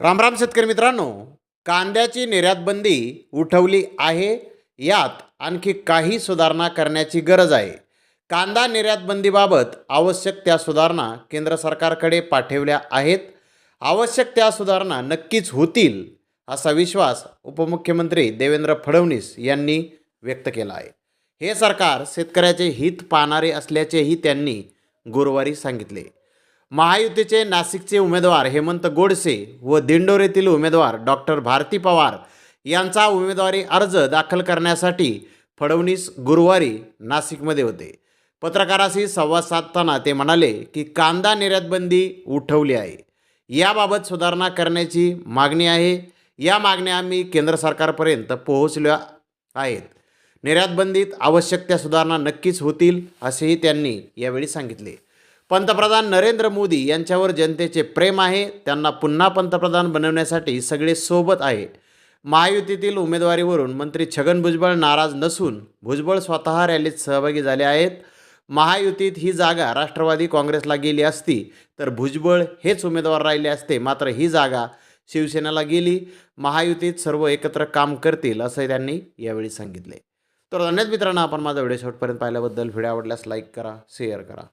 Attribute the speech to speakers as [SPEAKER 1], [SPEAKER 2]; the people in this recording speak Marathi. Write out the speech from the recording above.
[SPEAKER 1] रामराम शेतकरी मित्रांनो कांद्याची निर्यात बंदी उठवली आहे. यात आणखी काही सुधारणा करण्याची गरज आहे. कांदा निर्यात बंदीबाबत आवश्यक त्या सुधारणा केंद्र सरकारकडे पाठवल्या आहेत. आवश्यक त्या सुधारणा नक्कीच होतील असा विश्वास उपमुख्यमंत्री देवेंद्र फडणवीस यांनी व्यक्त केला आहे. हे सरकार शेतकऱ्याचे हित पाहणारे असल्याचेही त्यांनी गुरुवारी सांगितले. महायुतीचे नाशिकचे उमेदवार हेमंत गोडसे व दिंडोरीतील उमेदवार डॉक्टर भारती पवार यांचा उमेदवारी अर्ज दाखल करण्यासाठी फडणवीस गुरुवारी नाशिकमध्ये होते. पत्रकाराशी संवाद साधताना ते म्हणाले की कांदा निर्यातबंदी उठवली आहे. याबाबत सुधारणा करण्याची मागणी आहे. या मागण्या आम्ही केंद्र सरकारपर्यंत पोहोचल्या आहेत. निर्यातबंदीत आवश्यक त्या सुधारणा नक्कीच होतील असेही त्यांनी यावेळी सांगितले. पंतप्रधान नरेंद्र मोदी यांच्यावर जनतेचे प्रेम आहे त्यांना पुन्हा पंतप्रधान बनवण्यासाठी सगळे सोबत आहे. महायुतीतील उमेदवारीवरून मंत्री छगन भुजबळ नाराज नसून भुजबळ स्वतः रॅलीत सहभागी झाले आहेत. महायुतीत ही जागा राष्ट्रवादी काँग्रेसला गेली असती तर भुजबळ हेच उमेदवार राहिले असते मात्र ही जागा शिवसेनेला गेली. महायुतीत सर्व एकत्र काम करतील असं त्यांनी यावेळी सांगितले. तर धन्यवाद मित्रांनो आपण माझा व्हिडिओ शेवटपर्यंत पाहिल्याबद्दल. व्हिडिओ आवडल्यास लाईक करा शेअर करा.